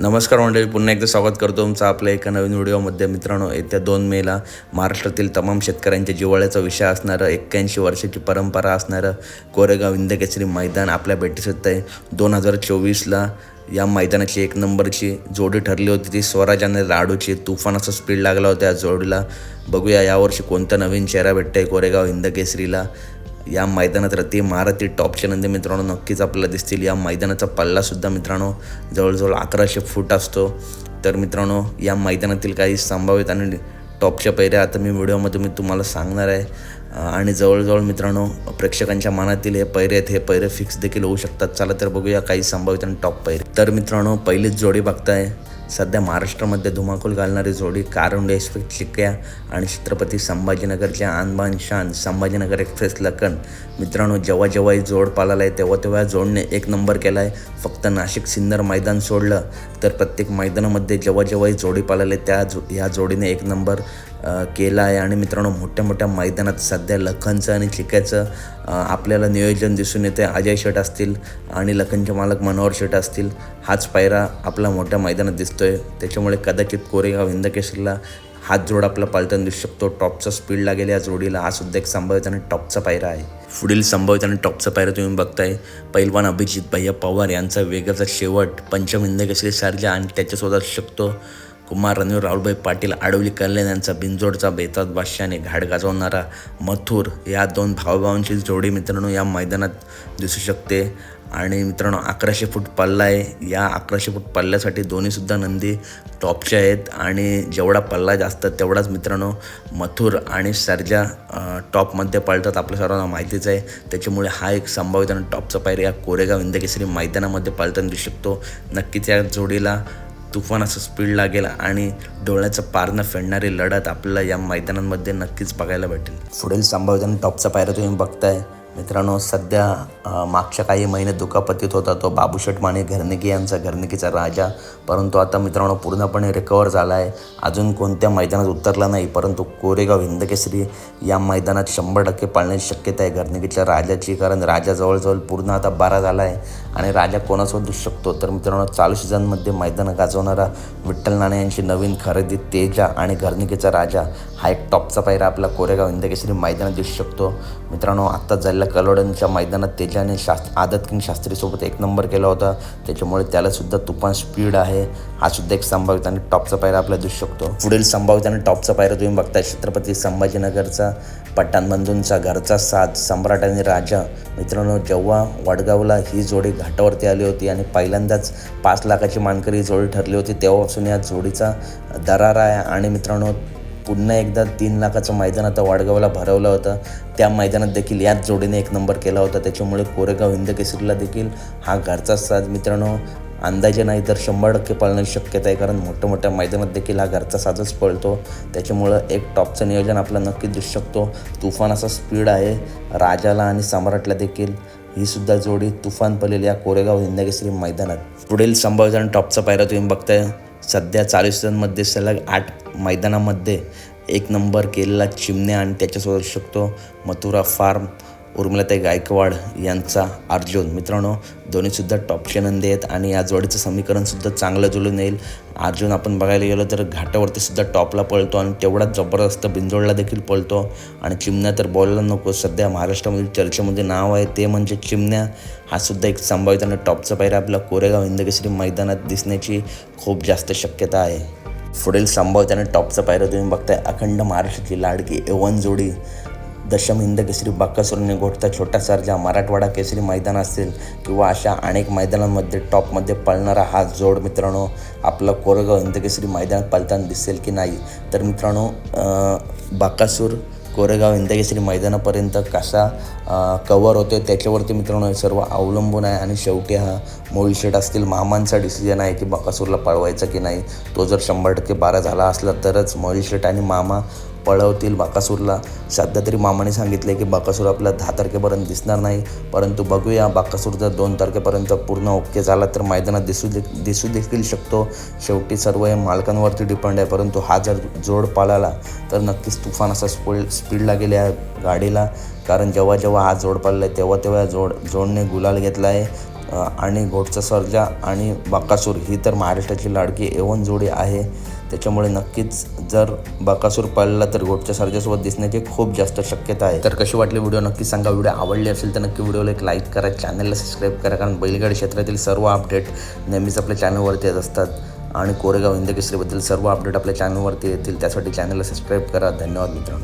नमस्कार मंडळी पुन्हा एकदा स्वागत करतो तुमचं आपल्या एका नवीन व्हिडिओमध्ये. मित्रांनो येत्या दोन मेला महाराष्ट्रातील तमाम शेतकऱ्यांच्या जिव्हाळ्याचा विषय असणारं एक्क्याऐंशी वर्षाची परंपरा असणारं कोरेगाव इंदकेसरी मैदान आपल्या भेटीस येत आहे. दोन हजार चोवीसला या मैदानाची एक नंबरची जोडी ठरली होती. ती स्वराज आणि राडूची तुफान असा स्पीड लागला होता या जोडीला. बघूया यावर्षी कोणता नवीन चेहरा भेटतंय कोरेगाव इंदकेसरीला या मैदानात रती महारथी टॉपचे नंदी मित्रांनो नक्कीच आपल्याला दिसतील. या मैदानाचा पल्लासुद्धा मित्रांनो जवळजवळ अकराशे फूट असतो. तर मित्रांनो या मैदानातील काही संभावित आणि टॉपच्या पैऱ्या आता मी व्हिडिओमध्ये मी तुम्हाला सांगणार आहे. आणि जवळजवळ मित्रांनो प्रेक्षकांच्या मनातील हे पैरे आहेत हे पैरे फिक्स देखील होऊ शकतात. चला तर बघूया काही संभावित आणि टॉप पैरे तर मित्रांनो पहिलीच जोडी बघताय. सध्या महाराष्ट्रामध्ये धुमाकूल घालणारी जोडी कारुंडे एक्सप्रेस चिक्या आणि छत्रपती संभाजीनगरच्या आनबान शान संभाजीनगर एक्सप्रेस लखन. मित्रांनो जेव्हा जेव्हा ही जोड पालाला आहे तेव्हा तेव्हा जोडने एक नंबर केला आहे फक्त नाशिक सिन्नर मैदान सोडलं तर प्रत्येक मैदानामध्ये जेव्हा जेव्हा ही जोडी पालाला आहे त्या जो ह्या जोडीने एक नंबर केला आहे आणि मित्रांनो मोठ्या मोठ्या मैदानात सध्या लखनचं आणि चिक्याचं आपल्याला नियोजन दिसून येते अजय शेट असतील आणि लखनचे मालक मनोहर शेट असतील. हाच पायरा आपला मोठ्या मैदानात दिसतोय. त्याच्यामुळे कदाचित कोरेगाव हिंदकेसरीला हाच जोड आपला पालताना दिसू शकतो. टॉपचा स्पीड लागेल या जोडीला. हा सुद्धा एक संभावित आणि टॉपचा पायरा आहे. पुढील संभावित आणि टॉपचा पायरा तुम्ही बघताय. पैलवान अभिजित भैया पवार यांचा वेगाचा शेवट. पंचम हिंदकेसरी सारजा आणि त्याच्यासोबत असू शकतो. कुमार रणवीर राहुलभाई पाटील आडवली कल्याण यांचा बिंजोडचा बेतात बादशाने घाट गाजवणारा मथुर या दोन भावभावांची जोडी मित्रांनो या मैदानात दिसू शकते. आणि मित्रांनो अकराशे फूट पल्ला आहे. या अकराशे फूट पल्ल्यासाठी दोन्हीसुद्धा नंदी टॉपचे आहेत. आणि जेवढा पल्ला जास्त तेवढाच मित्रांनो मथुर आणि सर्जा टॉपमध्ये पळतात. आपल्या सर्वांना माहितीच आहे. त्याच्यामुळे हा एक संभावित आणि टॉपचा पायर या कोरेगाव इंदकेसरी मैदानामध्ये पळताना दिसू शकतो. नक्कीच या जोडीला तुफान असा स्पीड लागेल आणि डोळ्याचं पारणं फेडणारी लढत आपल्याला या मैदानांमध्ये नक्कीच बघायला भेटेल. पुढील संभावित आणि टॉपचा पायरा तुम्ही बघताय. मित्रांनो सध्या मागच्या काही महिने दुखापतीत होता तो बाबूशेठ माने घरनिकी यांचा घरनिकीचा राजा. परंतु आता मित्रांनो पूर्णपणे रिकवर झाला आहे अजून कोणत्या मैदानात उतरला नाही परंतु कोरेगाव हिंदकेसरी या मैदानात शंभर टक्के पाळण्याची शक्यता आहे घरनिकीच्या राजाची कारण राजा जवळजवळ पूर्ण आता बारा झाला आहे आणि राजा कोणासोबत दिसू शकतो? तर मित्रांनो चालू सीझनमध्ये मैदानं गाजवणारा विठ्ठल नाणे यांची नवीन खरेदी तेजा आणि घरनिकीचा राजा हा एक टॉपचा पायरा आपला कोरेगाव हिंदकेसरी मैदानात दिसू शकतो. मित्रांनो आत्ता झालेला कलोडनच्या मैदानात त्याच्याने शास्त्र आदत किंग शास्त्रीसोबत एक नंबर केला होता. त्याच्यामुळे त्यालासुद्धा तुफान स्पीड आहे. हा सुद्धा एक संभावित आणि टॉपचा पायरा आपल्याला दिसू शकतो. पुढील संभावित आणि टॉपचा पायरा तुम्ही बघताय. छत्रपती संभाजीनगरचा पठाण घरचा साथ सम्राट आणि राजा. मित्रांनो जेव्हा वडगावला ही जोडी घाटावरती आली होती आणि पहिल्यांदाच पाच लाखाची मानकरी ही जोडी ठरली होती तेव्हापासून या जोडीचा दरार आहे. आणि मित्रांनो पुन्हा एकदा तीन लाखाचं मैदान आता वाडगावला भरवलं होतं. त्या मैदानात देखील याच जोडीने एक नंबर केला होता. त्याच्यामुळे कोरेगाव हिंदकेसरीला देखील हा घरचा साज मित्रांनो अंदाजे नाही तर शंभर टक्के पळण्याची शक्यता आहे. कारण मोठ्या मोठ्या मैदानात देखील हा घरचा साजच पळतो. त्याच्यामुळं एक टॉपचं नियोजन आपला नक्कीच दिसू शकतो. तुफान असा स्पीड आहे. राजाला आणि सम्राटला देखील ही सुद्धा जोडी तुफान पलेल या कोरेगाव हिंदकेसरी मैदानात. पुढील संभाव्य टॉपचा पायरा तुम्ही बघताय. सध्या चाळीस सीझनमध्ये सलग आठ मैदानामध्ये एक नंबर केलेला चिमण्या आणि त्याच्यासोबत असू शकतो मथुरा फार्म. उर्मिलाताई गायकवाड यांचा अर्जुन मित्रांनो दोन्हीसुद्धा टॉपचे नंदी आहेत आणि या जोडीचं समीकरणसुद्धा चांगलं जुळून येईल. अर्जुन आपण बघायला गेलो तर घाटावरती सुद्धा टॉपला पळतो आणि तेवढाच जबरदस्त बिंजोडला देखील पळतो. आणि चिमण्या तर बोलायला नको सध्या महाराष्ट्रामध्ये चर्चेमध्ये नाव आहे ते म्हणजे चिमण्या. हा सुद्धा एक संभावित आणि टॉपचा पायरा आपला कोरेगाव हिंदकेसरी मैदानात दिसण्याची खूप जास्त शक्यता आहे. पुढील संभावित आणि टॉपचा पायरा तुम्ही बघताय अखंड महाराष्ट्राची लाडकी एवन जोडी. दशम हिंद केसरी बाक्कासुरने घोटता छोटा सर्जा मराठवाडा केसरी मैदान असेल किंवा अशा अनेक मैदानांमध्ये टॉपमध्ये पळणारा हा जोड मित्रांनो आपला कोरेगाव हिंद केसरी मैदानात पळताना दिसेल की नाही? तर मित्रांनो बाक्कासूर बाकासूर कोरेगाव हिंदकेसरी मैदानापर्यंत कसा कवर होतो त्याच्यावरती मित्रांनो हे सर्व अवलंबून आहे आणि शेवटी हा मोळी असतील मामांचा डिसिजन आहे की बकासूरला पळवायचा की नाही? तो जर शंभर टक्के बारा झाला असला तरच मोळी आणि मामा पळवतील बाकासूरला. सध्या तरी मामाने सांगितले की बाकासूर आपला दहा तारखेपर्यंत दिसणार नाही. परंतु बघूया बाकासूर जर दोन तारखेपर्यंत पूर्ण ओके झाला तर मैदानात दिसू दे दिसू देखील शकतो. शेवटी सर्व हे मालकांवरती डिपेंड आहे. परंतु हा जर जोड पाळाला तर नक्कीच तुफान असा स्पीड स्पीडला गेल्या गाडीला. कारण जेव्हा जेव्हा हा जोड पाळला आहे तेव्हा तेव्हा जोड जोडने गुलाल घेतला आहे आणि घोटचा सर्जा आणि बाकासूर ही तर महाराष्ट्राची लाडकी एवन जोडी आहे. त्याच्यामुळे नक्कीच जर बाकासूर पाळला तर गोटच्या सर्जासोबत दिसण्याची खूप जास्त शक्यता आहे. तर कशी वाटली व्हिडिओ नक्की सांगा. व्हिडिओ आवडली असेल तर नक्की व्हिडिओला एक लाईक करा. चॅनलला सबस्क्राईब करा कारण बैलगाडी क्षेत्रातील सर्व अपडेट नेहमीच आपल्या चॅनलवरती येत असतात. आणि कोरेगाव हिंदकेसरीबद्दल सर्व अपडेट आपल्या चॅनलवरती येतील. त्यासाठी चॅनलला सबस्क्राईब करा. धन्यवाद मित्रांनो.